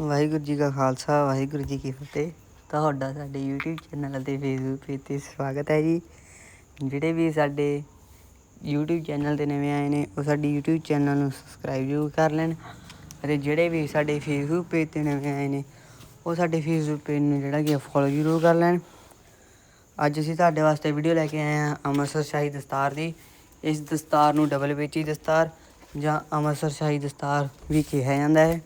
ਵਾਹਿਗੁਰੂ ਜੀ ਕਾ ਖਾਲਸਾ, ਵਾਹਿਗੁਰੂ ਜੀ ਕੀ ਫਤਿਹ। ਤੁਹਾਡਾ ਸਾਡੇ YouTube ਚੈਨਲ ਅਤੇ Facebook ਪੇਜ ਤੇ ਸਵਾਗਤ ਹੈ ਜੀ। ਜਿਹੜੇ ਵੀ ਸਾਡੇ YouTube ਚੈਨਲ ਤੇ ਨਵੇਂ ਆਏ ਨੇ, ਉਹ ਸਾਡੇ YouTube ਚੈਨਲ ਨੂੰ ਸਬਸਕ੍ਰਾਈਬ ਜ਼ਰੂਰ ਕਰ ਲੈਣ ਅਤੇ ਜਿਹੜੇ ਵੀ ਸਾਡੇ Facebook ਪੇਜ ਤੇ ਨਵੇਂ ਆਏ ਨੇ, ਉਹ ਸਾਡੇ Facebook ਪੇਜ ਨੂੰ ਜਿਹੜਾ ਕਿ ਫੋਲੋ ਜ਼ਰੂਰ ਕਰ ਲੈਣ। ਅੱਜ ਅਸੀਂ ਤੁਹਾਡੇ ਵਾਸਤੇ ਵੀਡੀਓ ਲੈ ਕੇ ਆਏ ਹਾਂ ਅੰਮ੍ਰਿਤਸਰ ਸ਼ਾਹੀ ਦਸਤਾਰ ਦੀ। ਇਸ ਦਸਤਾਰ ਨੂੰ ਡਬਲ ਵੇਚੀ ਦਸਤਾਰ ਜਾਂ ਅੰਮ੍ਰਿਤਸਰ ਸ਼ਾਹੀ ਦਸਤਾਰ ਵੀ ਕਿਹਾ ਜਾਂਦਾ ਹੈ।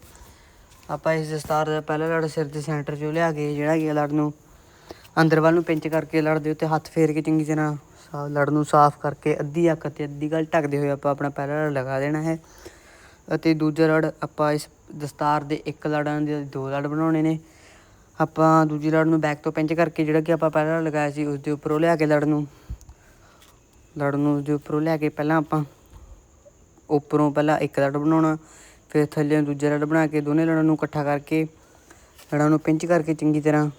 ਆਪਾਂ ਇਸ ਦਸਤਾਰ ਦਾ ਪਹਿਲਾ ਲੜ ਸਿਰ ਦੇ ਸੈਂਟਰ 'ਚੋਂ ਲਿਆ ਕੇ, ਜਿਹੜਾ ਕਿ ਲੜ ਨੂੰ ਅੰਦਰ ਵੱਲ ਨੂੰ ਪਿੰਚ ਕਰਕੇ ਲੜ ਦੇ ਉੱਤੇ ਹੱਥ ਫੇਰ ਕੇ ਚੰਗੀ ਤਰ੍ਹਾਂ ਸਾ- ਲੜ ਨੂੰ ਸਾਫ਼ ਕਰਕੇ ਅੱਧੀ ਅੱਖ ਤੇ ਅੱਧੀ ਗੱਲ ਢੱਕਦੇ ਹੋਏ ਆਪਾਂ ਆਪਣਾ ਪਹਿਲਾ ਲੜ ਲਗਾ ਦੇਣਾ ਹੈ। ਅਤੇ ਦੂਜਾ ਲੜ, ਆਪਾਂ ਇਸ ਦਸਤਾਰ ਦੇ ਇੱਕ ਲੜਾਂ ਦੇ ਦੋ ਲੜ ਬਣਾਉਣੇ ਨੇ। ਆਪਾਂ ਦੂਜੀ ਲੜ ਨੂੰ ਬੈਕ ਤੋਂ ਪਿੰਚ ਕਰਕੇ ਜਿਹੜਾ ਕਿ ਆਪਾਂ ਪਹਿਲਾਂ ਲਗਾਇਆ ਸੀ, ਉਸ ਦੇ ਉੱਪਰੋਂ ਲਿਆ ਕੇ ਲੜ ਨੂੰ। ਲੜ ਨੂੰ ਉਸ ਦੇ ਉੱਪਰੋਂ ਲਿਆ ਕੇ ਪਹਿਲਾਂ ਆਪਾਂ ਉੱਪਰੋਂ ਪਹਿਲਾਂ ਇੱਕ ਲੜ ਬਣਾਉਣਾ। ਫਿਰ ਥੱਲੇ ਦੂਜਾ ਲੜ ਬਣਾ ਕੇ ਦੋਨੇ ਲੜਾਂ ਨੂੰ ਇਕੱਠਾ ਕਰਕੇ ਲੜਾਂ ਨੂੰ ਪਿੰਚ ਕਰਕੇ ਚੰਗੀ ਤਰ੍ਹਾਂ।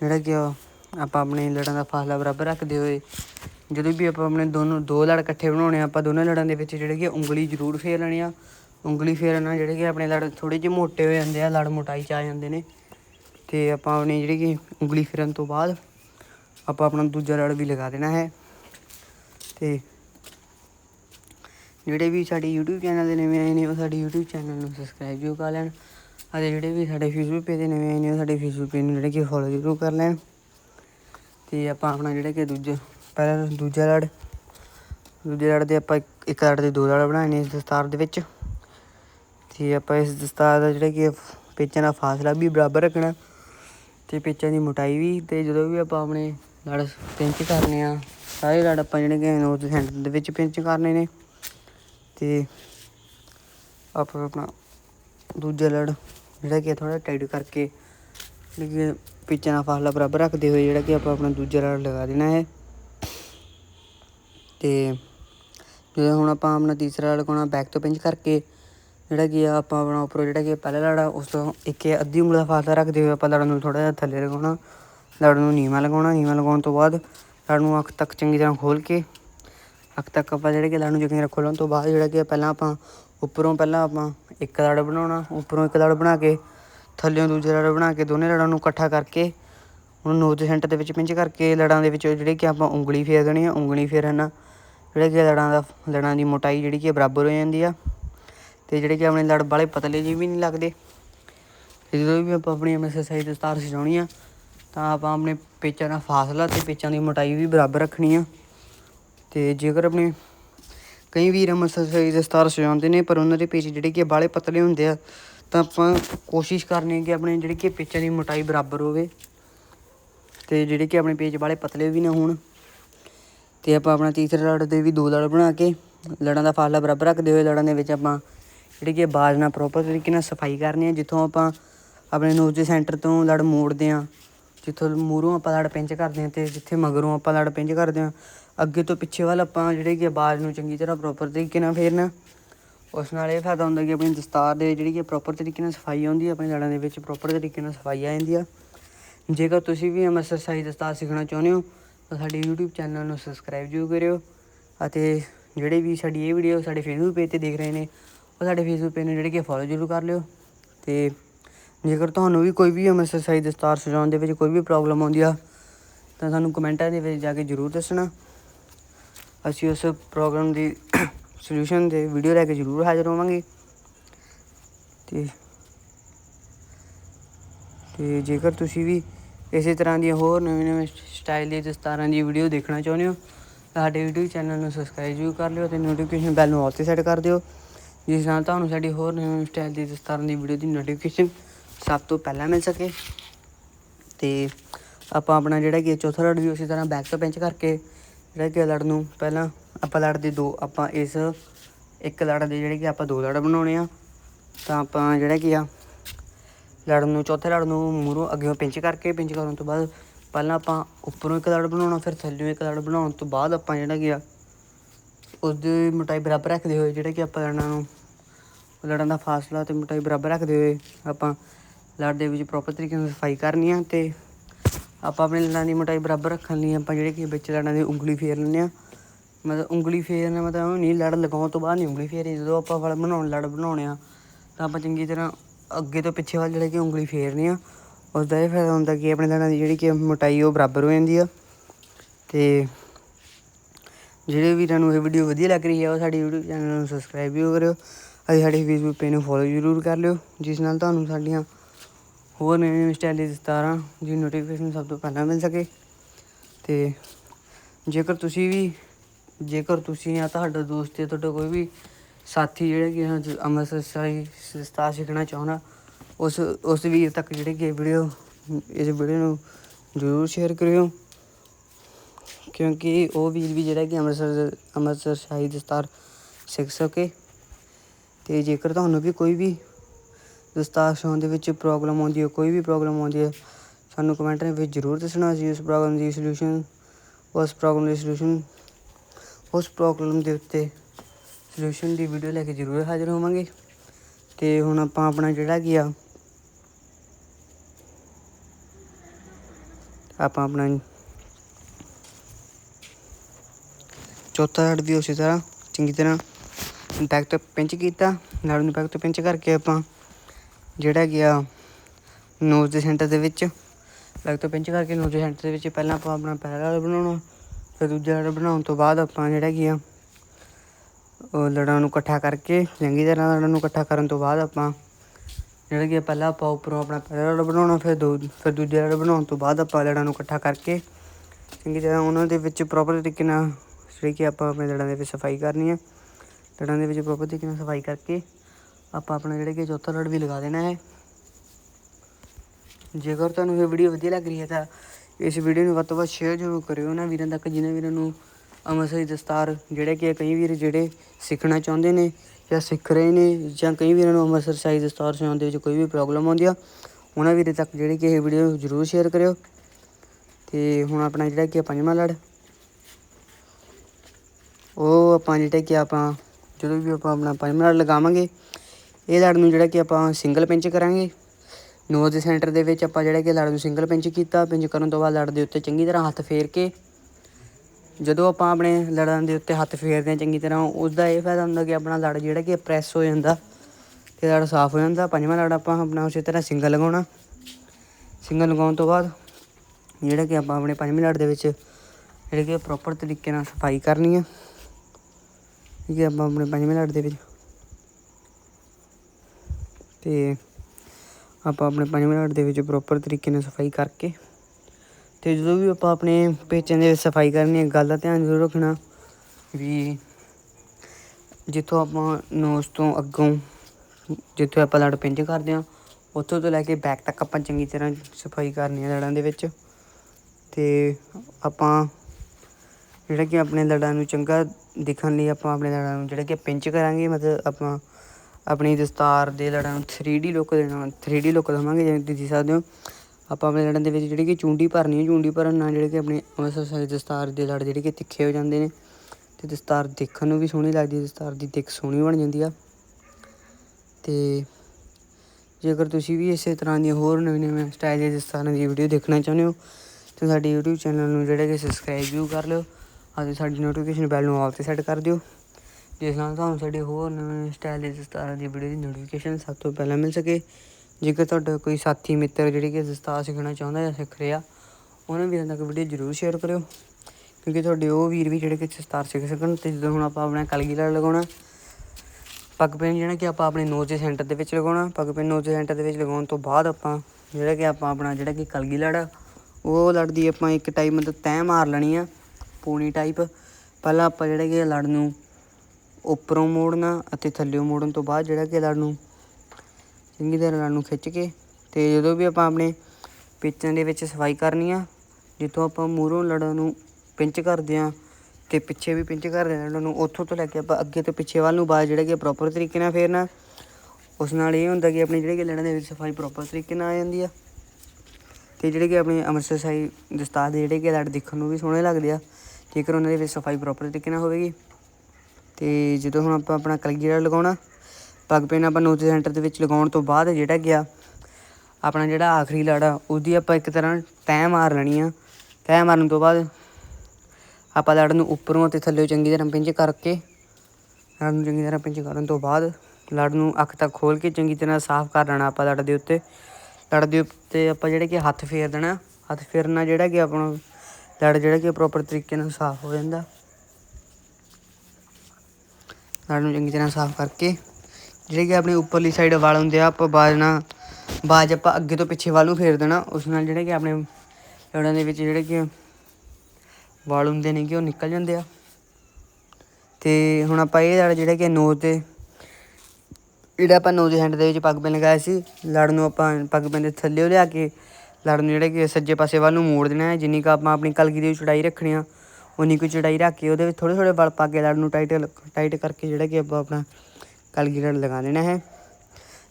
ਜਿਹੜਾ ਕਿ ਆਪਾਂ ਆਪਣੇ ਲੜਾਂ ਦਾ ਫਾਸਲਾ ਬਰਾਬਰ ਰੱਖਦੇ ਹੋਏ, ਜਦੋਂ ਵੀ ਆਪਾਂ ਆਪਣੇ ਦੋਨੋਂ ਦੋ ਲੜ ਇਕੱਠੇ ਬਣਾਉਣੇ ਆ, ਆਪਾਂ ਦੋਨੇ ਲੜਾਂ ਦੇ ਵਿੱਚ ਜਿਹੜੇ ਕਿ ਉਂਗਲੀ ਜ਼ਰੂਰ ਫੇਰ ਲੈਣੀ ਆ। ਉਂਗਲੀ ਫੇਰਨ ਨਾਲ ਜਿਹੜੇ ਕਿ ਆਪਣੇ ਲੜ ਥੋੜੇ ਜਿਹੇ ਮੋਟੇ ਹੋ ਜਾਂਦੇ ਆ, ਲੜ ਮੋਟਾਈ ਚ ਆ ਜਾਂਦੇ ਨੇ। ਤੇ ਆਪਾਂ ਆਪਣੀ ਜਿਹੜੀ ਕਿ ਉਂਗਲੀ ਫੇਰਨ ਤੋਂ ਬਾਅਦ ਆਪਾਂ ਆਪਣਾ ਦੂਜਾ ਲੜ ਵੀ ਲਗਾ ਦੇਣਾ ਹੈ। ਤੇ ਜਿਹੜੇ ਵੀ ਸਾਡੇ YouTube ਚੈਨਲ ਦੇ ਨਵੇਂ ਆਏ ਨੇ, ਉਹ ਸਾਡੇ YouTube ਚੈਨਲ ਨੂੰ ਸਬਸਕ੍ਰਾਈਬ ਜ਼ਰੂਰ ਕਰ ਲੈਣ। ਅਤੇ ਜਿਹੜੇ ਵੀ ਸਾਡੇ Facebook ਪੇਜ ਦੇ ਨਵੇਂ ਆਏ ਨੇ, ਉਹ ਸਾਡੇ Facebook ਪੇਜ ਨੂੰ ਜਿਹੜੇ ਕਿ ਫੋਲੋ ਜ਼ਰੂਰ ਕਰ ਲੈਣ। ਤੇ ਆਪਾਂ ਆਪਣਾ ਜਿਹੜਾ ਕਿ ਦੂਜਾ, ਪਹਿਲਾਂ ਦੂਜਾ ਲੜ ਦੂਜੇ ਲੜ ਦੇ ਆਪਾਂ ਇੱਕ- ਇੱਕ ਲੜ ਦੇ ਦੋ ਲੜ ਬਣਾਏ ਨੇ ਇਸ ਦਸਤਾਰ ਦੇ ਵਿੱਚ। ਤੇ ਆਪਾਂ ਇਸ ਦਸਤਾਰ ਦਾ ਜਿਹੜਾ ਕਿ ਪੇਚਾਂ ਦਾ ਫਾਸਲਾ ਵੀ ਬਰਾਬਰ ਰੱਖਣਾ। ਤੇ ਪੇਚਾਂ ਦੀ ਮੋਟਾਈ ਵੀ, ਤੇ ਜਦੋਂ ਵੀ ਆਪਾਂ ਆਪਣੇ ਲੜ ਪਿੰਚ ਕਰਨੇ ਆ, ਸਾਰੇ ਲੜ ਆਪਾਂ ਜਿਹੜੇ ਕਿ ਨੋਟ ਸੈਂਟਰ ਦੇ ਵਿੱਚ ਪਿੰਚ ਕਰਨੇ ਨੇ। ਤੇ ਆਪਾਂ ਆਪਣਾ ਦੂਜਾ ਲੜ ਜਿਹੜਾ ਕਿ ਥੋੜਾ ਟਾਈਟ ਕਰਕੇ ਜਿਹੜਾ ਕਿ ਪਿੱਛੇ ਦਾ ਫਾਸਲਾ ਬਰਾਬਰ ਰੱਖਦੇ ਹੋਏ ਜਿਹੜਾ ਕਿ ਆਪਾਂ ਆਪਣਾ ਦੂਜਾ ਲੜ ਲਗਾ ਦੇਣਾ ਹੈ। ਤੇ ਜਦੋਂ ਹੁਣ ਆਪਾਂ ਆਪਣਾ ਤੀਸਰਾ ਲੜ ਲਗਾਉਣਾ ਬੈਕ ਤੋਂ ਪਿੰਚ ਕਰਕੇ ਜਿਹੜਾ ਕਿ ਆਪਾਂ ਆਪਣਾ ਉੱਪਰੋਂ ਜਿਹੜਾ ਕਿ ਪਹਿਲਾ ਲੜ ਆ, ਉਸ ਤੋਂ ਇੱਕ ਅੱਧੀ ਉਂਗਲ ਦਾ ਫਾਸਲਾ ਰੱਖਦੇ ਹੋਏ ਆਪਾਂ ਲੜ ਨੂੰ ਥੋੜਾ ਜਿਹਾ ਥੱਲੇ ਲਗਾਉਣਾ ਲੜ ਨੂੰ ਨੀਵਾਂ ਲਗਾਉਣਾ, ਨੀਵਾਂ ਲਗਾਉਣ ਤੋਂ ਬਾਅਦ ਲੜ ਨੂੰ ਅੱਖ ਤੱਕ ਚੰਗੀ ਤਰ੍ਹਾਂ ਖੋਲ ਕੇ ਅੱਖ ਤੱਕ ਆਪਾਂ ਜਿਹੜੇ ਕਿ ਲੜ ਨੂੰ ਚੰਗੀ ਰੱਖੋ ਖੋਲ੍ਹਣ ਤੋਂ ਬਾਅਦ ਜਿਹੜਾ ਕਿ ਪਹਿਲਾਂ ਆਪਾਂ ਉੱਪਰੋਂ ਪਹਿਲਾਂ ਆਪਾਂ ਇੱਕ ਲੜ ਬਣਾਉਣਾ, ਉੱਪਰੋਂ ਇੱਕ ਲੜ ਬਣਾ ਕੇ, ਥੱਲੇੋਂ ਦੂਜੇ ਲੜ ਬਣਾ ਕੇ ਦੋਨੇ ਲੜਾਂ ਨੂੰ ਇਕੱਠਾ ਕਰਕੇ, ਉਹਨੂੰ ਨੋਜ਼ ਦੇ ਸੈਂਟਰ ਦੇ ਵਿੱਚ ਪਿੰਚ ਕਰਕੇ ਲੜਾਂ ਦੇ ਵਿੱਚ ਜਿਹੜੇ ਕਿ ਆਪਾਂ ਉਂਗਲੀ ਫੇਰ ਦੇਣੀ ਆ, ਉਂਗਲੀ ਫੇਰਨ ਨਾਲ ਜਿਹੜੇ ਕਿ ਲੜਾਂ ਦਾ, ਲੜਾਂ ਦੀ ਮੋਟਾਈ ਜਿਹੜੀ ਕਿ ਬਰਾਬਰ ਹੋ ਜਾਂਦੀ ਆ, ਤੇ ਜਿਹੜੇ ਕਿ ਆਪਣੇ ਲੜ ਵਾਲੇ ਪਤਲੇ ਜਿਹੇ ਵੀ ਨਹੀਂ ਲੱਗਦੇ, ਤੇ ਜਦੋਂ ਵੀ ਆਪਾਂ ਆਪਣੀ ਐਕਸਰਸਾਈਜ਼ ਦਸਤਾਰ ਸਜਾਉਣੀ ਆ, ਤਾਂ ਆਪਾਂ ਆਪਣੇ ਪੇਚਾਂ ਦਾ ਫਾਸਲਾ ਤੇ ਪੇਚਾਂ ਦੀ ਮੋਟਾਈ ਵੀ ਬਰਾਬਰ ਰੱਖਣੀ ਆ। ਤੇ ਜੇਕਰ ਆਪਣੇ ਕਈ ਵੀਰ ਐਕਸਰਸਾਈਜ਼ ਦਸਤਾਰ ਸਜਾਉਂਦੇ ਨੇ, ਪਰ ਉਹਨਾਂ ਦੇ ਪੇਚ ਜਿਹੜੇ ਕਿ ਬਾਲੇ ਪਤਲੇ ਹੁੰਦੇ ਆ, ਤਾਂ ਆਪਾਂ ਕੋਸ਼ਿਸ਼ ਕਰਨੀ ਹੈ ਕਿ ਆਪਣੇ ਜਿਹੜੇ ਕਿ ਪੇਚਾਂ ਦੀ ਮੋਟਾਈ ਬਰਾਬਰ ਹੋਵੇ ਤੇ ਜਿਹੜੇ ਕਿ ਆਪਣੇ ਪੇਚ ਵਾਲੇ ਪਤਲੇ ਵੀ ਨਾ ਹੋਣ ਤੇ ਆਪਾਂ ਆਪਣਾ ਤੀਸਰੇ ਲੜ ਦੇ ਵੀ ਦੋ ਲੜ ਬਣਾ ਕੇ ਲੜਾਂ ਦਾ ਫਾਸਲਾ ਬਰਾਬਰ ਰੱਖਦੇ ਹੋਏ ਲੜਾਂ ਦੇ ਵਿੱਚ ਆਪਾਂ ਜਿਹੜੀ ਕਿ ਬਾਜ਼ ਨਾਲ ਪ੍ਰੋਪਰ ਤਰੀਕੇ ਨਾਲ ਸਫ਼ਾਈ ਕਰਨੀ ਹੈ। ਜਿੱਥੋਂ ਆਪਾਂ ਆਪਣੇ ਨੋਜ਼ ਦੇ ਸੈਂਟਰ ਤੋਂ ਲੜ ਮੋੜਦੇ ਆ ਜਿੱਥੋਂ ਮੂਹਰੋਂ ਆਪਾਂ ਲੜ ਪਿੰਚ ਕਰਦੇ ਹਾਂ ਤੇ ਜਿੱਥੇ ਮਗਰੋਂ ਆਪਾਂ ਲੜ ਪਿੰਚ ਕਰਦੇ ਹਾਂ ਅੱਗੇ ਤੋਂ ਪਿੱਛੇ ਵੱਲ ਆਪਾਂ ਜਿਹੜੇ ਕਿ ਬਾਜ਼ ਨੂੰ ਚੰਗੀ ਤਰ੍ਹਾਂ ਪ੍ਰੋਪਰ ਤਰੀਕੇ ਨਾਲ ਫੇਰਨਾ। ਉਸ ਨਾਲ ਇਹ ਫਾਇਦਾ ਹੁੰਦਾ ਕਿ ਆਪਣੀ ਦਸਤਾਰ ਦੇ ਜਿਹੜੀ ਕਿ ਪ੍ਰੋਪਰ ਤਰੀਕੇ ਨਾਲ ਸਫ਼ਾਈ ਆਉਂਦੀ ਹੈ ਆਪਣੇ ਲੜਾਂ ਦੇ ਵਿੱਚ ਪ੍ਰੋਪਰ ਤਰੀਕੇ ਨਾਲ ਸਫ਼ਾਈ ਆ ਜਾਂਦੀ ਆ। ਜੇਕਰ ਤੁਸੀਂ ਵੀ ਅੰਮ੍ਰਿਤਸਰ ਸ਼ਾਹੀ ਦਸਤਾਰ ਸਿੱਖਣਾ ਚਾਹੁੰਦੇ ਹੋ, ਤਾਂ ਸਾਡੇ YouTube ਚੈਨਲ ਨੂੰ ਸਬਸਕ੍ਰਾਈਬ ਜ਼ਰੂਰ ਕਰਿਓ ਅਤੇ ਜਿਹੜੇ ਵੀ ਸਾਡੀ ਇਹ ਵੀਡੀਓ ਸਾਡੇ Facebook ਪੇਜ ਤੇ ਦੇਖ ਰਹੇ ਨੇ, ਉਹ ਸਾਡੇ Facebook ਪੇਜ ਨੂੰ ਜਿਹੜੇ ਕਿ ਫੋਲੋ ਜ਼ਰੂਰ ਕਰ ਲਿਓ। ਤੇ ਜੇਕਰ ਤੁਹਾਨੂੰ ਵੀ ਕੋਈ ਵੀ ਅੰਮ੍ਰਿਤਸਰ ਦਸਤਾਰ ਸਜਾਉਣ ਦੇ ਵਿੱਚ ਕੋਈ ਵੀ ਪ੍ਰੋਬਲਮ ਆਉਂਦੀ ਆ, ਤਾਂ ਸਾਨੂੰ ਕਮੈਂਟਾਂ ਦੇ ਵਿੱਚ ਜਾ ਕੇ ਜ਼ਰੂਰ ਦੱਸਣਾ। ਅਸੀਂ ਉਸ ਪ੍ਰੋਬਲਮ ਦੀ ਸੋਲੂਸ਼ਨ ਦੇ ਵੀਡੀਓ ਲੈ ਕੇ ਜ਼ਰੂਰ ਹਾਜ਼ਰ ਹੋਵਾਂਗੇ। ਤੇ ਤੇ ਜੇਕਰ ਤੁਸੀਂ ਵੀ ਇਸੇ ਤਰ੍ਹਾਂ ਦੀਆਂ ਹੋਰ ਨਵੇਂ ਨਵੇਂ ਸਟਾਈਲ ਦੀ ਦਸਤਾਰਾਂ ਦੀ ਵੀਡੀਓ ਦੇਖਣਾ ਚਾਹੁੰਦੇ ਹੋ, ਤਾਂ ਸਾਡੇ YouTube ਚੈਨਲ ਨੂੰ ਸਬਸਕ੍ਰਾਈਬ ਜ਼ਰੂਰ ਕਰ ਲਿਓ ਤੇ ਨੋਟੀਫਿਕੇਸ਼ਨ ਬੈਲ ਨੂੰ ਆਲ ਤੇ ਸੈੱਟ ਕਰ ਦਿਓ। ਜਿਸ ਨਾਲ ਤੁਹਾਨੂੰ ਸਾਡੀ ਹੋਰ ਨਵੇਂ ਸਟਾਈਲ ਦੀ ਦਸਤਾਰਾਂ ਦੀ ਵੀਡੀਓ ਦੀ ਨੋਟੀਫਿਕੇਸ਼ਨ ਸਭ ਤੋਂ ਪਹਿਲਾਂ ਮਿਲ ਸਕੇ। ਤੇ ਆਪਾਂ ਆਪਣਾ ਜਿਹੜਾ ਕਿ ਚੌਥਾ ਲੜ ਵੀ ਉਸੇ ਤਰ੍ਹਾਂ ਬੈਕ ਤੋਂ ਪਿੰਚ ਕਰਕੇ ਜਿਹੜਾ ਕਿ ਲੜ ਨੂੰ। ਪਹਿਲਾਂ ਆਪਾਂ ਲੜ ਦੇ ਦੋ ਆਪਾਂ ਇਸ ਇੱਕ ਲੜ ਦੇ ਜਿਹੜੇ ਕਿ ਆਪਾਂ ਦੋ ਲੜ ਬਣਾਉਣੇ ਆ। ਤਾਂ ਆਪਾਂ ਜਿਹੜਾ ਕੀ ਆ ਲੜ ਨੂੰ, ਚੌਥੇ ਲੜ ਨੂੰ ਮੂਹਰੋਂ ਅੱਗੇੋਂ ਪਿੰਚ ਕਰਕੇ, ਪਿੰਚ ਕਰਨ ਤੋਂ ਬਾਅਦ ਪਹਿਲਾਂ ਆਪਾਂ ਉੱਪਰੋਂ ਇੱਕ ਲੜ ਬਣਾਉਣਾ, ਫਿਰ ਥੱਲੇੋਂ ਇੱਕ ਲੜ ਬਣਾਉਣ ਤੋਂ ਬਾਅਦ ਆਪਾਂ ਜਿਹੜਾ ਕੀ ਆ, ਉਹਦੀ ਮੋਟਾਈ ਬਰਾਬਰ ਰੱਖਦੇ ਹੋਏ ਜਿਹੜਾ ਕਿ ਆਪਾਂ ਲੜਾਂ ਨੂੰ ਲੜਾਂ ਦਾ ਫਾਸਲਾ ਤੇ ਮੋਟਾਈ ਬਰਾਬਰ ਰੱਖਦੇ ਹੋਏ ਆਪਾਂ ਲੜ ਦੇ ਵਿੱਚ ਪ੍ਰੋਪਰ ਤਰੀਕੇ ਨਾਲ ਸਫ਼ਾਈ ਕਰਨੀ ਆ ਤੇ ਆਪਾਂ ਆਪਣੇ ਲੜਾਂ ਦੀ ਮੋਟਾਈ ਬਰਾਬਰ ਰੱਖਣ ਲਈ ਆਪਾਂ ਜਿਹੜੇ ਕਿ ਵਿੱਚ ਲੜਾਂ ਦੀ ਉਂਗਲੀ ਫੇਰ ਲੈਂਦੇ ਆ ਮਤਲਬ ਉਂਗਲੀ ਫੇਰਨਾ ਮਤਲਬ ਉਹ ਨਹੀਂ, ਲੜ ਲਗਾਉਣ ਤੋਂ ਬਾਅਦ ਨਹੀਂ ਉਂਗਲੀ ਫੇਰੀ ਜਦੋਂ ਆਪਾਂ ਵਲ ਬਣਾਉਣ, ਲੜ ਬਣਾਉਣੇ ਆ ਤਾਂ ਆਪਾਂ ਚੰਗੀ ਤਰ੍ਹਾਂ ਅੱਗੇ ਤੋਂ ਪਿੱਛੇ ਵੱਲ ਜਿਹੜੇ ਕਿ ਉਂਗਲੀ ਫੇਰਨੀ ਆ। ਉਸ ਦਾ ਇਹ ਫਾਇਦਾ ਹੁੰਦਾ ਕਿ ਆਪਣੇ ਲੜਾਂ ਦੀ ਜਿਹੜੀ ਕਿ ਮੋਟਾਈ ਉਹ ਬਰਾਬਰ ਹੋ ਜਾਂਦੀ ਆ। ਤੇ ਜਿਹੜੇ ਵੀਰਾਂ ਨੂੰ ਇਹ ਵੀਡੀਓ ਵਧੀਆ ਲੱਗ ਰਹੀ ਹੈ ਉਹ ਸਾਡੀ YouTube ਚੈਨਲ ਨੂੰ ਸਬਸਕ੍ਰਾਈਬ ਵੀ ਕਰਿਓ। ਅਤੇ ਸਾਡੇ ਫੇਸਬੁੱਕ ਪੇਜ ਨੂੰ ਫੋਲੋ ਜ਼ਰੂਰ ਕਰ ਲਿਓ, ਜਿਸ ਨਾਲ ਤੁਹਾਨੂੰ ਸਾਡੀਆਂ ਹੋਰ ਨਵੇਂ ਨਵੀਂ ਸਟਾਈਲ ਦੀ ਦਸਤਾਰਾਂ ਦੀ ਨੋਟੀਫਿਕੇਸ਼ਨ ਸਭ ਤੋਂ ਪਹਿਲਾਂ ਮਿਲ ਸਕੇ। ਤੇ ਜੇਕਰ ਤੁਸੀਂ ਵੀ, ਜੇਕਰ ਤੁਸੀਂ ਜਾਂ ਤੁਹਾਡਾ ਦੋਸਤ ਜਾਂ ਤੁਹਾਡਾ ਕੋਈ ਵੀ ਸਾਥੀ ਜਿਹੜੇ ਕਿ ਅੰਮ੍ਰਿਤਸਰ ਸਾਈ ਦਸਤਾਰ ਸਿੱਖਣਾ ਚਾਹੁੰਦਾ, ਉਸ ਉਸ ਵੀਰ ਤੱਕ ਜਿਹੜੇ ਕਿ ਵੀਡੀਓ ਇਸ ਵੀਡੀਓ ਨੂੰ ਜ਼ਰੂਰ ਸ਼ੇਅਰ ਕਰਿਓ। ਕਿਉਂਕਿ ਉਹ ਵੀਰ ਵੀ ਜਿਹੜਾ ਕਿ ਅੰਮ੍ਰਿਤਸਰ ਅੰਮ੍ਰਿਤਸਰ ਸ਼ਾਹੀ ਦਸਤਾਰ ਸਿੱਖ ਸਕੇ। ਤੇ ਜੇਕਰ ਤੁਹਾਨੂੰ ਵੀ ਕੋਈ ਵੀ ਦਸਤਾਰ ਦੇ ਵਿੱਚ ਪ੍ਰੋਬਲਮ ਆਉਂਦੀ ਹੈ, ਕੋਈ ਵੀ ਪ੍ਰੋਬਲਮ ਆਉਂਦੀ ਹੈ, ਸਾਨੂੰ ਕਮੈਂਟ ਦੇ ਵਿੱਚ ਜ਼ਰੂਰ ਦੱਸਣਾ ਅਸੀਂ ਉਸ ਪ੍ਰੋਬਲਮ ਦੀ ਸੋਲੂਸ਼ਨ ਉਸ ਪ੍ਰੋਬਲਮ ਦੀ ਸੋਲੂਸ਼ਨ ਉਸ ਪ੍ਰੋਬਲਮ ਦੇ ਉੱਤੇ ਸੋਲੂਸ਼ਨ ਦੀ ਵੀਡੀਓ ਲੈ ਕੇ ਜ਼ਰੂਰ ਹਾਜ਼ਰ ਹੋਵਾਂਗੇ। ਤੇ ਹੁਣ ਆਪਾਂ ਆਪਣਾ ਜਿਹੜਾ ਕੀ ਆ, ਆਪਾਂ ਆਪਣਾ ਚੌਥਾ ਹੈਡ ਵੀ ਉਸੇ ਤਰ੍ਹਾਂ, ਚੰਗੀ ਤਰ੍ਹਾਂ ਬੈਕ ਪਿੰਚ ਕੀਤਾ ਨਾਲ ਨੂੰ ਬੈਕ ਪਿੰਚ ਕਰਕੇ ਆਪਾਂ ਜਿਹੜਾ ਗਿਆ ਨੋਜ਼ ਦੇ ਸੈਂਟਰ ਦੇ ਵਿੱਚ। ਬੈਕ ਤੋਂ ਪਿੰਚ ਕਰਕੇ ਨੋਜ਼ ਦੇ ਸੈਂਟਰ ਦੇ ਵਿੱਚ ਪਹਿਲਾਂ ਆਪਾਂ ਆਪਣਾ ਪਹਿਲਾ ਲੜ ਬਣਾਉਣਾ, ਫਿਰ ਦੂਜਾ ਲੜ ਬਣਾਉਣ ਤੋਂ ਬਾਅਦ ਆਪਾਂ ਜਿਹੜਾ ਗਿਆ ਉਹ ਲੜਾਂ ਨੂੰ ਇਕੱਠਾ ਕਰਕੇ ਚੰਗੀ ਤਰ੍ਹਾਂ ਲੜਾਂ ਨੂੰ ਇਕੱਠਾ ਕਰਨ ਤੋਂ ਬਾਅਦ ਆਪਾਂ ਜਿਹੜਾ ਕਿ ਪਹਿਲਾਂ ਆਪਾਂ ਉੱਪਰੋਂ ਆਪਣਾ ਪਹਿਲਾ ਲੜ ਬਣਾਉਣਾ, ਫਿਰ ਦੋ, ਫਿਰ ਦੂਜਾ ਲੜ ਬਣਾਉਣ ਤੋਂ ਬਾਅਦ ਆਪਾਂ ਲੜਾਂ ਨੂੰ ਇਕੱਠਾ ਕਰਕੇ ਚੰਗੀ ਤਰ੍ਹਾਂ ਉਹਨਾਂ ਦੇ ਵਿੱਚ ਪ੍ਰੋਪਰ ਤਰੀਕੇ ਨਾਲ ਜਿਹੜੀ ਕਿ ਆਪਾਂ ਆਪਣੇ ਲੜਾਂ ਦੇ ਵਿੱਚ ਸਫ਼ਾਈ ਕਰਨੀ ਹੈ ਲੜਾਂ ਦੇ ਵਿੱਚ ਪ੍ਰੋਪਰ ਤਰੀਕੇ ਨਾਲ ਸਫ਼ਾਈ ਕਰਕੇ ਆਪਾਂ ਆਪਣਾ ਜਿਹੜਾ ਕਿ ਚੌਥਾ ਲੜ ਵੀ ਲਗਾ ਦੇਣਾ ਹੈ। ਜੇਕਰ ਤੁਹਾਨੂੰ ਇਹ ਵੀਡੀਓ ਵਧੀਆ ਲੱਗ ਰਹੀ ਹੈ ਤਾਂ ਇਸ ਵੀਡੀਓ ਨੂੰ ਵੱਧ ਤੋਂ ਵੱਧ ਸ਼ੇਅਰ ਜ਼ਰੂਰ ਕਰਿਓ। ਉਹਨਾਂ ਵੀਰਾਂ ਤੱਕ ਜਿਨ੍ਹਾਂ ਵੀਰਾਂ ਨੂੰ ਅੰਮ੍ਰਿਤਸਰੀ ਦਸਤਾਰ ਜਿਹੜੇ ਕਿ ਕਈ ਵੀਰ ਜਿਹੜੇ ਸਿੱਖਣਾ ਚਾਹੁੰਦੇ ਨੇ ਜਾਂ ਸਿੱਖ ਰਹੇ ਨੇ ਜਾਂ ਕਈ ਵੀਰਾਂ ਨੂੰ ਅੰਮ੍ਰਿਤਸਰ ਸਾਈ ਦਸਤਾਰ ਸਿਖਾਉਣ ਦੇ ਵਿੱਚ ਕੋਈ ਵੀ ਪ੍ਰੋਬਲਮ ਆਉਂਦੀ ਆ, ਉਹਨਾਂ ਵੀਰਾਂ ਤੱਕ ਜਿਹੜੇ ਕਿ ਇਹ ਵੀਡੀਓ ਜ਼ਰੂਰ ਸ਼ੇਅਰ ਕਰਿਓ। ਤੇ ਹੁਣ ਆਪਣਾ ਜਿਹੜਾ ਕਿ ਪੰਜਵਾਂ ਲੜ, ਉਹ ਆਪਾਂ ਜਿਹੜਾ ਕਿ ਆਪਾਂ ਜਦੋਂ ਵੀ ਆਪਾਂ ਆਪਣਾ ਪੰਜਵਾਂ ਲੜ ਲਗਾਵਾਂਗੇ ਇਹ ਲੜ ਨੂੰ ਜਿਹੜਾ ਕਿ ਆਪਾਂ ਸਿੰਗਲ ਪਿੰਚ ਕਰਾਂਗੇ। ਨੋਜ਼ ਦੇ ਸੈਂਟਰ ਦੇ ਵਿੱਚ ਆਪਾਂ ਜਿਹੜਾ ਕਿ ਲੜ ਨੂੰ ਸਿੰਗਲ ਪਿੰਚ ਕੀਤਾ ਪਿੰਚ ਕਰਨ ਤੋਂ ਬਾਅਦ ਲੜ ਦੇ ਉੱਤੇ ਚੰਗੀ ਤਰ੍ਹਾਂ ਹੱਥ ਫੇਰ ਕੇ, ਜਦੋਂ ਆਪਾਂ ਆਪਣੇ ਲੜਾਂ ਦੇ ਉੱਤੇ ਹੱਥ ਫੇਰਦੇ ਹਾਂ ਚੰਗੀ ਤਰ੍ਹਾਂ ਉਸ ਦਾ ਇਹ ਫਾਇਦਾ ਹੁੰਦਾ ਕਿ ਆਪਣਾ ਲੜ ਜਿਹੜਾ ਕਿ ਪ੍ਰੈਸ ਹੋ ਜਾਂਦਾ ਤੇ ਲੜ ਸਾਫ਼ ਹੋ ਜਾਂਦਾ। ਪੰਜਵਾਂ ਲੜ ਆਪਾਂ ਆਪਣਾ ਉਸੇ ਤਰ੍ਹਾਂ ਸਿੰਗਲ ਲਗਾਉਣਾ। ਸਿੰਗਲ ਲਗਾਉਣ ਤੋਂ ਬਾਅਦ ਜਿਹੜਾ ਕਿ ਆਪਾਂ ਆਪਣੇ ਪੰਜਵੇਂ ਲੜ ਦੇ ਵਿੱਚ ਜਿਹੜੇ ਕਿ ਪ੍ਰੋਪਰ ਤਰੀਕੇ ਨਾਲ ਸਫ਼ਾਈ ਕਰਨੀ ਆ। ਠੀਕ ਹੈ, ਆਪਾਂ ਆਪਣੇ ਪੰਜਵੇਂ ਲੜ ਦੇ ਵਿੱਚ ਤੇ ਆਪਾਂ ਆਪਣੇ ਪੰਜਵੇਂ ਲੜ ਦੇ ਵਿੱਚ ਪ੍ਰੋਪਰ ਤਰੀਕੇ ਨਾਲ ਸਫ਼ਾਈ ਕਰਕੇ ਤੇ ਜਦੋਂ ਵੀ ਆਪਾਂ ਆਪਣੇ ਪੇਚਾਂ ਦੇ ਸਫ਼ਾਈ ਕਰਨੀ ਹੈ, ਗੱਲ ਦਾ ਧਿਆਨ ਜ਼ਰੂਰ ਰੱਖਣਾ ਵੀ ਜਿੱਥੋਂ ਆਪਾਂ ਨੋਸ ਤੋਂ ਅੱਗੋਂ ਜਿੱਥੇ ਆਪਾਂ ਲੜ ਪਿੰਜ ਕਰਦੇ ਹਾਂ, ਉੱਥੋਂ ਤੋਂ ਲੈ ਕੇ ਬੈਕ ਤੱਕ ਆਪਾਂ ਚੰਗੀ ਤਰ੍ਹਾਂ ਸਫ਼ਾਈ ਕਰਨੀ ਹੈ ਲੜਾਂ ਦੇ ਵਿੱਚ ਤੇ ਆਪਾਂ ਜਿਹੜਾ ਕਿ ਆਪਣੇ ਲੜਾਂ ਨੂੰ ਚੰਗਾ ਦਿਖਣ ਲਈ ਆਪਾਂ ਆਪਣੇ ਲੜਾਂ ਨੂੰ ਜਿਹੜਾ ਕਿ ਪਿੰਚ ਕਰਾਂਗੇ, ਮਤਲਬ ਆਪਾਂ ਆਪਣੀ ਦਸਤਾਰ ਦੇ ਲੜਾਂ ਨੂੰ 3D ਲੁੱਕ ਦੇਣਾ 3D ਲੁੱਕ ਦੇਵਾਂਗੇ ਜਿਵੇਂ ਤੁਸੀਂ ਦੇਖ ਸਕਦੇ ਹੋ। ਆਪਾਂ ਆਪਣੇ ਲੜਨ ਦੇ ਵਿੱਚ ਜਿਹੜੀ ਕਿ ਚੁੰਡੀ ਭਰਨੀ ਹੈ, ਚੁੰਡੀ ਭਰਨ ਨਾਲ ਜਿਹੜੇ ਕਿ ਆਪਣੇ ਅੰਮ੍ਰਿਤਸਰ ਸਾਈ ਦਸਤਾਰ ਦੇ ਲੜ ਜਿਹੜੇ ਕਿ ਤਿੱਖੇ ਹੋ ਜਾਂਦੇ ਨੇ ਤੇ ਦਸਤਾਰ ਦੇਖਣ ਨੂੰ ਵੀ ਸੋਹਣੀ ਲੱਗਦੀ ਹੈ, ਦਸਤਾਰ ਦੀ ਦਿੱਖ ਸੋਹਣੀ ਬਣ ਜਾਂਦੀ ਆ। ਤੇ ਜੇਕਰ ਤੁਸੀਂ ਵੀ ਇਸੇ ਤਰ੍ਹਾਂ ਦੀਆਂ ਹੋਰ ਨਵੇਂ ਨਵੇਂ ਸਟਾਈਲ ਦੇ ਦਸਤਾਰਾਂ ਦੀ ਵੀਡੀਓ ਦੇਖਣਾ ਚਾਹੁੰਦੇ ਹੋ, ਤਾਂ ਸਾਡੇ YouTube ਚੈਨਲ ਨੂੰ ਜਿਹੜਾ ਕਿ ਸਬਸਕ੍ਰਾਈਬ ਵੀ ਕਰ ਲਿਓ ਅਤੇ ਸਾਡੀ ਨੋਟੀਫਿਕੇਸ਼ਨ ਬੈਲ ਨੂੰ ਆਲ ਤੇ ਸੈੱਟ ਕਰ ਦਿਓ। ਜਿਸ ਨਾਲ ਤੁਹਾਨੂੰ ਸਾਡੇ ਹੋਰ ਨਵੇਂ ਸਟਾਈਲ ਦੇ ਦਸਤਾਰਾਂ ਦੀ ਵੀਡੀਓ ਦੀ ਨੋਟੀਫਿਕੇਸ਼ਨ ਸਭ ਤੋਂ ਪਹਿਲਾਂ ਮਿਲ ਸਕੇ। ਜੇਕਰ ਤੁਹਾਡਾ ਕੋਈ ਸਾਥੀ, ਮਿੱਤਰ ਜਿਹੜੇ ਕਿ ਦਸਤਾਰ ਸਿੱਖਣਾ ਚਾਹੁੰਦਾ ਜਾਂ ਸਿੱਖ ਰਿਹਾ, ਉਹਨਾਂ ਵੀਰਾਂ ਤੱਕ ਵੀਡੀਓ ਜ਼ਰੂਰ ਸ਼ੇਅਰ ਕਰਿਓ। ਕਿਉਂਕਿ ਤੁਹਾਡੇ ਉਹ ਵੀਰ ਵੀ ਜਿਹੜੇ ਕਿ ਦਸਤਾਰ ਸਿੱਖ ਸਕਣ ਤੇ ਜਦੋਂ ਹੁਣ ਆਪਾਂ ਆਪਣਾ ਕਲਗੀਲਾ ਲਗਾਉਣਾ, ਪੱਗ ਪੈਨ ਜਿਹੜਾ ਕਿ ਆਪਾਂ ਆਪਣੇ ਨੋਜ਼ ਦੇ ਸੈਂਟਰ ਦੇ ਵਿੱਚ ਲਗਾਉਣਾ, ਪੱਗ ਪੈਨ ਨੋਜ਼ ਦੇ ਸੈਂਟਰ ਦੇ ਵਿੱਚ ਲਗਾਉਣ ਤੋਂ ਬਾਅਦ ਆਪਾਂ ਜਿਹੜਾ ਕਿ ਆਪਾਂ ਆਪਣਾ ਜਿਹੜਾ ਕਿ ਕਲਗੀ ਲੜ ਉਹ ਲੜਦੀ ਆਪਾਂ ਇੱਕ ਟਾਈਪ ਮਤਲਬ ਤੈਅ ਮਾਰ ਲੈਣੀ ਆ, ਪੂਣੀ ਟਾਈਪ ਪਹਿਲਾਂ ਆਪਾਂ ਜਿਹੜਾ ਕਿ ਲੜ ਨੂੰ ਉੱਪਰੋਂ ਮੋੜਨਾ ਅਤੇ ਥੱਲੇੋਂ ਮੋੜਨ ਤੋਂ ਬਾਅਦ ਜਿਹੜਾ ਕਿ ਲੜ ਨੂੰ ਚੰਗੀ ਤਰ੍ਹਾਂ ਲੜ ਨੂੰ ਖਿੱਚ ਕੇ ਤੇ ਜਦੋਂ ਵੀ ਆਪਾਂ ਆਪਣੇ ਪਿੱਚਾਂ ਦੇ ਵਿੱਚ ਸਫ਼ਾਈ ਕਰਨੀ ਆ, ਜਿੱਥੋਂ ਆਪਾਂ ਮੂਹਰੋਂ ਲੜਨ ਨੂੰ ਪਿੰਚ ਕਰਦੇ ਆ ਤੇ ਪਿੱਛੇ ਵੀ ਪਿੰਚ ਕਰਦੇ ਆ ਲੜਨ ਨੂੰ, ਉੱਥੋਂ ਤੋਂ ਲੈ ਕੇ ਆਪਾਂ ਅੱਗੇ ਤੋਂ ਪਿੱਛੇ ਵੱਲ ਨੂੰ ਬਾਅਦ ਜਿਹੜਾ ਕਿ ਪ੍ਰੋਪਰ ਤਰੀਕੇ ਨਾਲ ਫੇਰਨਾ। ਉਸ ਨਾਲ ਇਹ ਹੁੰਦਾ ਕਿ ਆਪਣੀ ਜਿਹੜੇ ਕਿ ਲੜਾਂ ਦੇ ਵਿੱਚ ਸਫ਼ਾਈ ਪ੍ਰੋਪਰ ਤਰੀਕੇ ਨਾਲ ਆ ਜਾਂਦੀ ਆ। ਤੇ ਜਿਹੜੇ ਕਿ ਆਪਣੇ ਅੰਮ੍ਰਿਤਸਰ ਸਾਈ ਦਸਤਾਰ ਦੇ ਜਿਹੜੇ ਕਿ ਲੜ ਦੇਖਣ ਨੂੰ ਵੀ ਸੋਹਣੇ ਲੱਗਦੇ ਆ, ਜੇਕਰ ਉਹਨਾਂ ਦੇ ਵਿੱਚ ਸਫ਼ਾਈ ਪ੍ਰੋਪਰ ਤਰੀਕੇ ਨਾਲ ਹੋਵੇਗੀ। ਤੇ ਜਦੋਂ ਹੁਣ ਆਪਾਂ ਆਪਣਾ ਕਲਗੀਰਾ ਲਗਾਉਣਾ, ਪੱਗ ਪੈਨ ਆਪਾਂ ਨੋਜ਼ ਸੈਂਟਰ ਦੇ ਵਿੱਚ ਲਗਾਉਣ ਤੋਂ ਬਾਅਦ ਜਿਹੜਾ ਗਿਆ, ਆਪਣਾ ਜਿਹੜਾ ਆਖਰੀ ਲੜ ਆ ਉਹਦੀ ਆਪਾਂ ਇੱਕ ਤਰ੍ਹਾਂ ਤੈਅ ਮਾਰ ਲੈਣੀ ਆ। ਤੈਅ ਮਾਰਨ ਤੋਂ ਬਾਅਦ ਆਪਾਂ ਲੜ ਨੂੰ ਉੱਪਰੋਂ ਅਤੇ ਥੱਲੇ ਚੰਗੀ ਤਰ੍ਹਾਂ ਪਿੰਚ ਕਰਕੇ, ਲੜ ਨੂੰ ਚੰਗੀ ਤਰ੍ਹਾਂ ਪਿੰਚ ਕਰਨ ਤੋਂ ਬਾਅਦ ਲੜ ਨੂੰ ਅੱਖ ਤੱਕ ਖੋਲ ਕੇ ਚੰਗੀ ਤਰ੍ਹਾਂ ਸਾਫ਼ ਕਰ ਲੈਣਾ ਆਪਾਂ ਲੜ ਦੇ ਉੱਤੇ। ਲੜ ਦੇ ਉੱਤੇ ਆਪਾਂ ਜਿਹੜੇ ਕਿ ਹੱਥ ਫੇਰ ਦੇਣਾ, ਹੱਥ ਫੇਰਨਾ ਜਿਹੜਾ ਕਿ ਆਪਣਾ ਲੜ ਜਿਹੜਾ ਕਿ ਪ੍ਰੋਪਰ ਤਰੀਕੇ ਨਾਲ ਸਾਫ਼ ਹੋ ਜਾਂਦਾ। ਲੜ ਨੂੰ ਚੰਗੀ ਤਰ੍ਹਾਂ ਸਾਫ਼ ਕਰਕੇ। ਜਿਹੜੇ ਕਿ ਆਪਣੇ ਉੱਪਰਲੀ ਸਾਈਡ ਵਾਲ ਹੁੰਦੇ ਆ, ਆਪਾਂ ਬਾਜ ਨਾਲ ਬਾਜ ਆਪਾਂ ਅੱਗੇ ਤੋਂ ਪਿੱਛੇ ਵੱਲ ਨੂੰ ਫੇਰ ਦੇਣਾ। ਉਸ ਨਾਲ ਜਿਹੜੇ ਕਿ ਆਪਣੇ ਲੜਾਂ ਦੇ ਵਿੱਚ ਜਿਹੜੇ ਕਿ ਵਾਲ ਹੁੰਦੇ ਨੇ ਕਿ ਉਹ ਨਿਕਲ ਜਾਂਦੇ ਆ। ਤੇ ਹੁਣ ਆਪਾਂ ਇਹ ਲੜ ਜਿਹੜਾ ਕਿ ਨੋਜ਼ ਤੇ ਜਿਹੜਾ ਆਪਾਂ ਨੋਜ਼ ਹੈਂਡ ਦੇ ਵਿੱਚ ਪੱਗ ਪੈਨ ਲਗਾਇਆ ਸੀ, ਲੜ ਨੂੰ ਆਪਾਂ ਪੱਗ ਪੈਨ ਦੇ ਥੱਲੇ ਲਿਆ ਕੇ, ਲੜ ਨੂੰ ਜਿਹੜਾ ਕਿ ਸੱਜੇ ਪਾਸੇ ਵੱਲ ਨੂੰ ਮੋੜ ਦੇਣਾ ਹੈ। ਜਿੰਨੀ ਕੁ ਆਪਾਂ ਆਪਣੀ ਕਲਗੀ ਦੀ ਚੜਾਈ ਰੱਖਣੀ ਆ ਉਨੀ ਕੁ ਚੜਾਈ ਰੱਖ ਕੇ ਉਹਦੇ ਵਿੱਚ ਥੋੜੇ ਥੋੜੇ ਬਲ ਪਾ ਕੇ ਲੜ ਨੂੰ ਟਾਈਟ ਟਾਈਟ ਕਰਕੇ ਜਿਹੜਾ ਕਿ ਆਪਾਂ ਆਪਣਾ ਕਲਗੀ ਲਗਾ ਦੇਣਾ ਹੈ।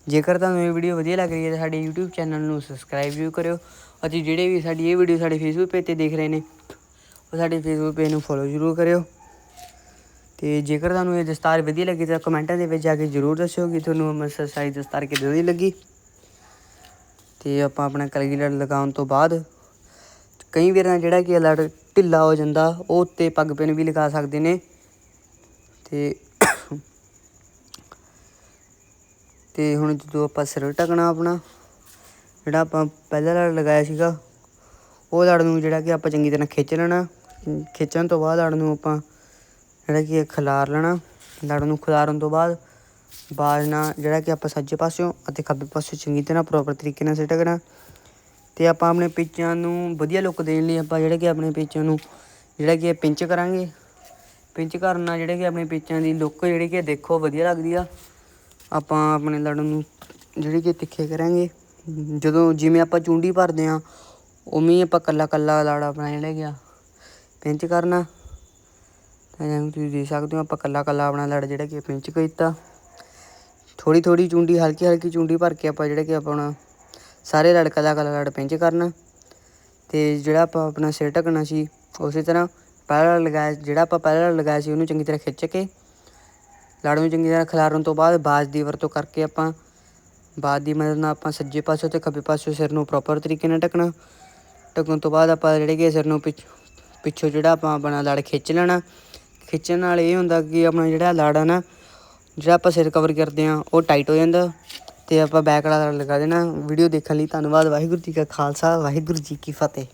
ਜੇਕਰ ਤੁਹਾਨੂੰ ਇਹ ਵੀਡੀਓ ਵਧੀਆ ਲੱਗ ਰਹੀ ਹੈ ਤਾਂ ਸਾਡੇ YouTube ਚੈਨਲ ਨੂੰ ਸਬਸਕ੍ਰਾਈਬ ਵੀ ਕਰਿਓ। ਅਤੇ ਜਿਹੜੇ ਵੀ ਸਾਡੀ ਇਹ ਵੀਡੀਓ ਸਾਡੇ Facebook ਪੇਜ ਤੇ ਦੇਖ ਰਹੇ ਨੇ, ਉਹ ਸਾਡੇ Facebook ਪੇਜ ਨੂੰ ਫੋਲੋ ਜ਼ਰੂਰ ਕਰਿਓ। ਤੇ ਜੇਕਰ ਤੁਹਾਨੂੰ ਇਹ ਦਸਤਾਰ ਵਧੀਆ ਲੱਗੀ ਤਾਂ ਕਮੈਂਟਾਂ ਦੇ ਵਿੱਚ ਜਾ ਕੇ ਜ਼ਰੂਰ ਦੱਸਿਓ ਕਿ ਤੁਹਾਨੂੰ ਅੰਮ੍ਰਿਤਸਰ ਸਾਈਜ਼ ਦਸਤਾਰ ਕਿੱਦਾਂ ਦੀ ਲੱਗੀ। ਤੇ ਆਪਾਂ ਆਪਣਾ ਕਲਗੀ ਲਗਾਉਣ ਤੋਂ ਬਾਅਦ ਕਈ ਵਾਰ ਜਿਹੜਾ ਕਿ ਲੜ ਢਿੱਲਾ ਹੋ ਜਾਂਦਾ, ਉਹ ਉੱਤੇ ਪੱਗ ਪਿੰਨ ਵੀ ਲਗਾ ਸਕਦੇ ਨੇ। ਤੇ ਤੇ ਹੁਣ ਜਦੋਂ ਆਪਾਂ ਸਿਰ ਢਕਣਾ ਆਪਣਾ, ਜਿਹੜਾ ਆਪਾਂ ਪਹਿਲਾ ਲੜ ਲਗਾਇਆ ਸੀਗਾ, ਉਹ ਲੜ ਨੂੰ ਜਿਹੜਾ ਕਿ ਆਪਾਂ ਚੰਗੀ ਤਰ੍ਹਾਂ ਖਿੱਚ ਲੈਣਾ। ਖਿੱਚਣ ਤੋਂ ਬਾਅਦ ਲੜ ਨੂੰ ਆਪਾਂ ਜਿਹੜਾ ਕਿ ਇਹ ਖਿਲਾਰ ਲੈਣਾ। ਲੜ ਨੂੰ ਖਿਲਾਰਨ ਤੋਂ ਬਾਅਦ ਬਾਜ ਨਾਲ ਜਿਹੜਾ ਕਿ ਆਪਾਂ ਸੱਜੇ ਪਾਸਿਓਂ ਅਤੇ ਖੱਬੇ ਪਾਸਿਓਂ ਚੰਗੀ ਤਰ੍ਹਾਂ ਪ੍ਰੋਪਰ ਤਰੀਕੇ ਨਾਲ ਸਿੱਟਕਣਾ ਤੇ ਆਪਾਂ ਆਪਣੇ ਪੇਚਾਂ ਨੂੰ ਵਧੀਆ ਲੁੱਕ ਦੇਣ ਲਈ ਆਪਾਂ ਜਿਹੜੇ ਕਿ ਆਪਣੇ ਪੇਚਾਂ ਨੂੰ ਜਿਹੜਾ ਕਿ ਪਿੰਚ ਕਰਾਂਗੇ। ਪਿੰਚ ਕਰਨ ਨਾਲ ਜਿਹੜੇ ਕਿ ਆਪਣੇ ਪੇਚਾਂ ਦੀ ਲੁੱਕ ਜਿਹੜੀ ਕਿ ਦੇਖੋ ਵਧੀਆ ਲੱਗਦੀ ਆ। ਆਪਾਂ ਆਪਣੇ ਲੜਨ ਨੂੰ ਜਿਹੜੀ ਕਿ ਤਿੱਖੇ ਕਰਾਂਗੇ। ਜਦੋਂ ਜਿਵੇਂ ਆਪਾਂ ਚੁੰਡੀ ਭਰਦੇ ਆ ਉਵੇਂ ਹੀ ਆਪਾਂ ਕੱਲਾ ਕੱਲਾ ਲੜ ਆਪਣਾ ਜਿਹੜਾ ਗਿਆ ਪਿੰਚ ਕਰਨਾ। ਤਾਂ ਜਿਵੇਂ ਤੁਸੀਂ ਦੇਖ ਸਕਦੇ ਹੋ, ਆਪਾਂ ਕੱਲਾ ਕੱਲਾ ਆਪਣਾ ਲੜ ਜਿਹੜਾ ਕਿ ਪਿੰਚ ਕੀਤਾ। ਥੋੜੀ ਥੋੜੀ ਚੁੰਡੀ, ਹਲਕੀ ਹਲਕੀ ਚੁੰਡੀ ਭਰ ਕੇ ਆਪਾਂ ਜਿਹੜਾ ਕਿ ਆਪਣਾ ਸਾਰੇ ਲੜ ਕੱਲਾ ਕੱਲਾ ਲੜ ਪਿੰਚ ਕਰਨਾ ਤੇ ਜਿਹੜਾ ਆਪਾਂ ਆਪਣਾ ਸਿਰ ਢਕਣਾ ਸੀ, ਉਸੇ ਤਰ੍ਹਾਂ ਪਹਿਲਾਂ ਲਗਾਇਆ, ਜਿਹੜਾ ਆਪਾਂ ਪਹਿਲਾਂ ਲਗਾਇਆ ਸੀ, ਉਹਨੂੰ ਚੰਗੀ ਤਰ੍ਹਾਂ ਖਿੱਚ ਕੇ ਲੜ ਨੂੰ ਚੰਗੀ ਤਰ੍ਹਾਂ ਖਿਲਾਰਨ ਤੋਂ ਬਾਅਦ ਬਾਜ ਦੀ ਵਰਤੋਂ ਕਰਕੇ ਆਪਾਂ ਬਾਜ ਦੀ ਮਦਦ ਨਾਲ ਆਪਾਂ ਸੱਜੇ ਪਾਸੇ ਤੇ ਖੱਬੇ ਪਾਸੇ ਸਿਰ ਨੂੰ ਪ੍ਰੋਪਰ ਤਰੀਕੇ ਨਾਲ ਢਕਣਾ। ਢਕਣ ਤੋਂ ਬਾਅਦ ਆਪਾਂ ਜਿਹੜੇ ਕਿ ਸਿਰ ਨੂੰ ਪਿੱਛ, ਪਿੱਛੋਂ ਜਿਹੜਾ ਆਪਾਂ ਆਪਣਾ ਲੜ ਖਿੱਚ ਲੈਣਾ। ਖਿੱਚਣ ਨਾਲ ਇਹ ਹੁੰਦਾ ਕਿ ਆਪਣਾ ਜਿਹੜਾ ਲੜ ਆ ਨਾ, ਜਿਹੜਾ ਆਪਾਂ ਸਿਰ ਕਵਰ ਕਰਦੇ ਆ ਉਹ ਟਾਈਟ ਹੋ ਜਾਂਦਾ। ਤੇ ਆਪਾਂ ਬੈਕ ਵਾਲਾ ਲੜ ਲਗਾ ਦੇਣਾ ਵੀਡੀਓ ਦੇਖਣ ਲਈ ਧੰਨਵਾਦ, ਵਾਹਿਗੁਰੂ ਜੀ ਕਾ ਖਾਲਸਾ, ਵਾਹਿਗੁਰੂ ਜੀ ਕੀ ਫਤਿਹ।